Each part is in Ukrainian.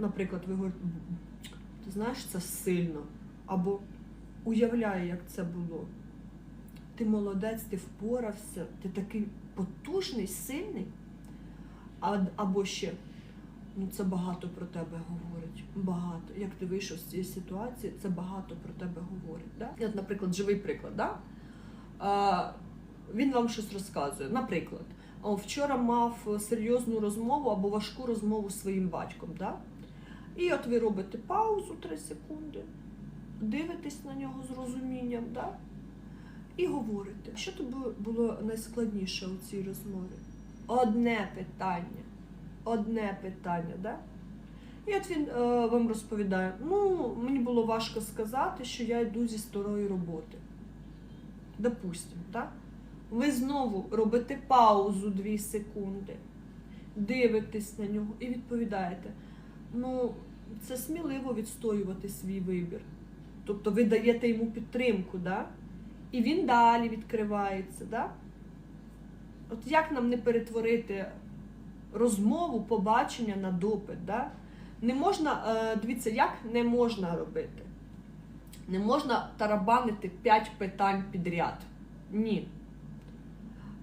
наприклад, ви говорите, ти знаєш, це сильно. Або уявляю, як це було. Ти молодець, ти впорався, ти такий потужний, сильний. А, або ще, ну це багато про тебе говорить. Багато. Як ти вийшов з цієї ситуації, це багато про тебе говорить. Да? От, наприклад, живий приклад. Да? А, він вам щось розказує. Наприклад, вчора мав серйозну розмову або важку розмову з своїм батьком. Да? І от ви робите паузу 3 секунди, дивитесь на нього з розумінням, да? і говорите. Що тобі було найскладніше у цій розмові? Одне питання. Одне питання, да? І от він е, вам розповідає: ну, мені було важко сказати, що я йду зі старої роботи. Допустимо, так? Ви знову робите паузу 2 секунди, дивитесь на нього і відповідаєте. Ну, це сміливо відстоювати свій вибір. Тобто ви даєте йому підтримку, да? і він далі відкривається. Да? От як нам не перетворити розмову, побачення на допит? Да? Не можна, е, дивіться, як не можна робити? Не можна тарабанити 5 питань підряд. Ні.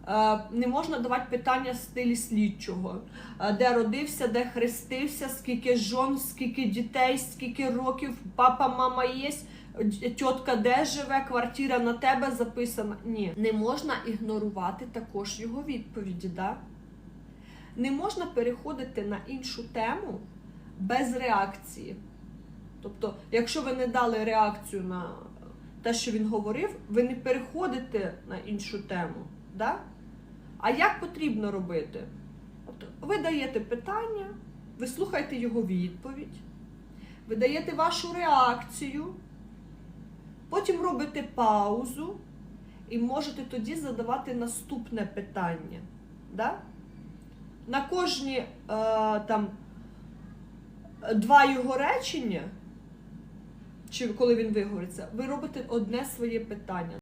Е, Не можна давати питання в стилі слідчого, Е, де родився, де хрестився, скільки жон, скільки дітей, скільки років, папа, мама є, тітка де живе, квартира на тебе записана. Ні, не можна ігнорувати також його відповіді. Да? Не можна переходити на іншу тему без реакції. Тобто, якщо ви не дали реакцію на те, що він говорив, ви не переходите на іншу тему. Да? А як потрібно робити? От ви даєте питання, ви слухаєте його відповідь, ви даєте вашу реакцію, потім робите паузу і можете тоді задавати наступне питання. Да? На кожні е, там, два його речення, чи коли він виговориться, ви робите одне своє питання.